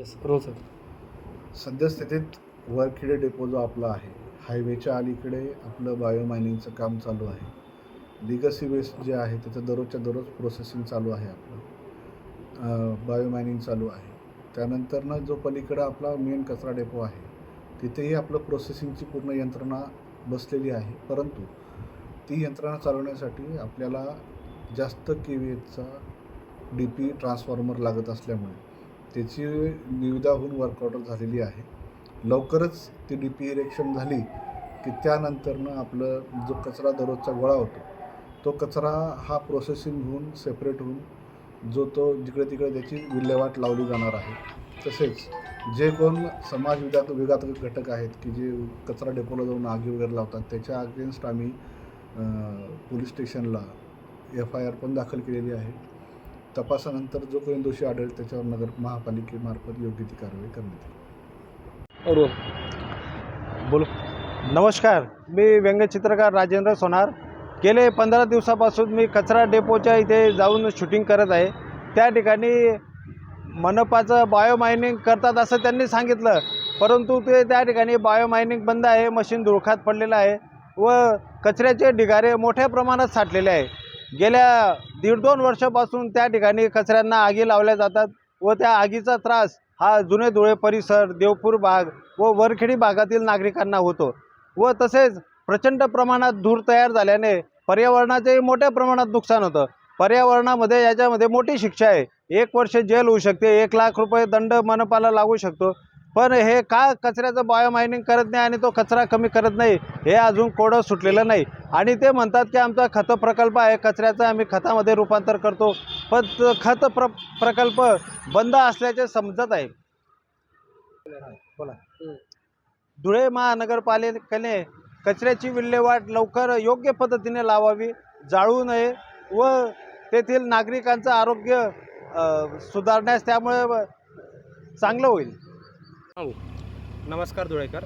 Yes रोज सद्यस्थितीत Varkhede depot जो आपला आहे हायवेच्या अलीकडे आपलं बायो मायनिंगचं काम चालू आहे. लिगसी वेस्ट जे आहे त्याचं दररोजच्या दररोज प्रोसेसिंग चालू आहे आपलं. बायोमायनिंग चालू आहे. त्यानंतरनं जो पलीकडं आपला मेन कचरा डेपो आहे तिथेही आपलं प्रोसेसिंगची पूर्ण यंत्रणा बसलेली आहे. परंतु ती यंत्रणा चालवण्यासाठी आपल्याला जास्त के व्ही एचचा डी पी ट्रान्सफॉर्मर लागत असल्यामुळे त्याची निविदा होऊन झालेली आहे. लवकरच ती डी पी इरेक्शन झाली की त्यानंतरनं आपलं जो कचरा दररोजचा गोळा होतो तो कचरा हा प्रोसेसिंग होऊन सेपरेट होऊन जो तो जिकडे तिकडे त्याची विल्हेवाट लावली जाणार आहे. तसेच जे कोण समाज विघात विघातक घटक आहेत की जे कचरा डेपोला जाऊन आगी वगैरे लावतात त्याच्या अगेन्स्ट आम्ही पोलीस स्टेशनला एफ आय आर पण दाखल केलेली आहे. तपासानंतर जो कोणी दोषी आढळेल त्याच्यावर नगर महापालिकेमार्फत योग्य ती कारवाई करण्यात येईल. रोज बोलो. नमस्कार मी व्यंगचित्रकार राजेंद्र सोनार. गेले पंधरा दिवसापासून मी कचरा डेपोच्या इथे जाऊन शूटिंग करत आहे. त्या ठिकाणी मनपाचं बायो मायनिंग करतात असं त्यांनी सांगितलं. परंतु ते त्या ठिकाणी बायो मायनिंग बंद आहे मशीन धुळखात पडलेलं आहे व कचऱ्याचे ढिगारे मोठ्या प्रमाणात साठलेले आहे. गेल्या दीड दोन वर्षापासून त्या ठिकाणी कचऱ्यांना आगी लावल्या जातात व त्या आगीचा त्रास हा जुने धुळे परिसर देवपूर भाग व वरखेडी भागातील नागरिकांना होतो. व तसेच प्रचंड प्रमाणात धूर तयार झाल्याने पर्यावरणाचेही मोठ्या प्रमाणात नुकसान होतं. पर्यावरणामध्ये याच्यामध्ये मोठी शिक्षा आहे. एक वर्ष जेल होऊ शकते एक लाख रुपये दंड मनपाला लागू शकतो. पण हे का कचऱ्याचं बायोमायनिंग करत नाही आणि तो कचरा कमी करत नाही हे अजून कोडं सुटलेलं नाही. आणि ते म्हणतात की आमचा खत प्रकल्प आहे कचऱ्याचं आम्ही खतामध्ये रूपांतर करतो. पण खत प्र प्रकल्प बंद असल्याचे समजत आहे. बोला. धुळे महानगरपालिकेने कचऱ्याची विल्हेवाट लवकर योग्य पद्धतीने लावावी जाळू नये व तेथील नागरिकांचं आरोग्य सुधारण्यास त्यामुळे चांगलं होईल. नमस्कार धुळेकर.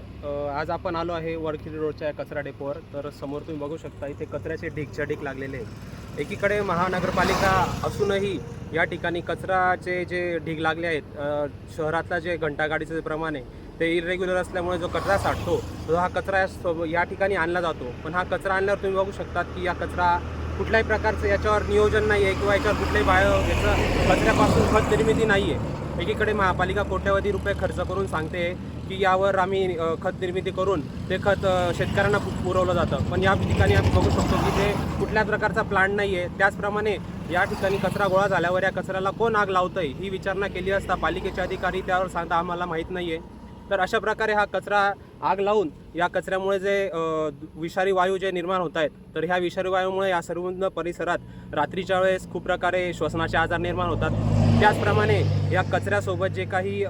आज आपण आलो आहे वडखिरी रोडच्या कचरा डेपोवर. तर समोर तुम्ही बघू शकता इथे कचऱ्याचे ढीकच्या ढीग लागलेले आहेत. एकीकडे महानगरपालिका असूनही या ठिकाणी कचराचे जे ढीग लागले आहेत शहरातला जे घंटागाडीचं जे प्रमाण आहे ते इरेग्युलर असल्यामुळे जो कचरा साठतो तो हा कचरा या या ठिकाणी आणला जातो. पण हा कचरा आणल्यावर तुम्ही बघू शकतात की या कचरा कुठल्याही प्रकारचं याच्यावर नियोजन नाही आहे किंवा याच्यावर कुठल्याही बायो याचं कचऱ्यापासून खत निर्मिती नाही आहे एकीकडे महापालिका कोट्यवधी रुपये खर्च करून सांगते की यावर आम्ही खत निर्मिती करून ते खत शेतकऱ्यांना पुरवलं जातं. पण या ठिकाणी आम्ही बघू शकतो की ते कुठल्याच प्रकारचा प्लांट नाही आहे त्याचप्रमाणे या ठिकाणी कचरा गोळा झाल्यावर या कचऱ्याला कोण आग लावतंय ही विचारणा केली असता पालिकेचे अधिकारी त्यावर सांगता आम्हाला माहीत नाही आहे तर अशा प्रकारे हा कचरा आग लावून या कचऱ्यामुळे जे विषारी वायू जे निर्माण होत आहेत तर ह्या विषारी वायूमुळे या सर्व परिसरात रात्रीच्या वेळेस खूप प्रकारे श्वसनाचे आजार निर्माण होतात. त्याचप्रमाणे या कचऱ्यासोबत जे काही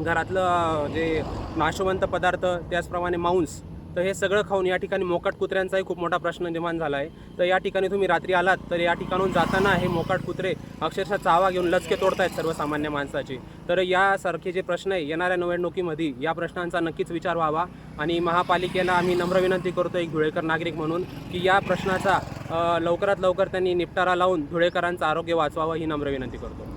घरातलं जे नाशवंत पदार्थ त्याचप्रमाणे मांस तर हे सगळं खाऊन या ठिकाणी मोकाट कुत्र्यांचाही खूप मोठा प्रश्न निर्माण झाला आहे. तर या ठिकाणी तुम्ही रात्री आलात तर या ठिकाणून जाताना हे मोकाट कुत्रे अक्षरशः चावा घेऊन लचके तोडतायत सर्वसामान्य माणसाचे. तर यासारखे जे प्रश्न आहे येणाऱ्या निवडणुकीमध्ये या प्रश्नांचा नक्कीच विचार व्हावा आणि महापालिकेला आम्ही नम्र विनंती करतो एक धुळेकर नागरिक म्हणून की या प्रश्नाचा लवकरात लवकर त्यांनी निपटारा लावून धुळेकरांचं आरोग्य वाचवावं ही नम्र विनंती करतो.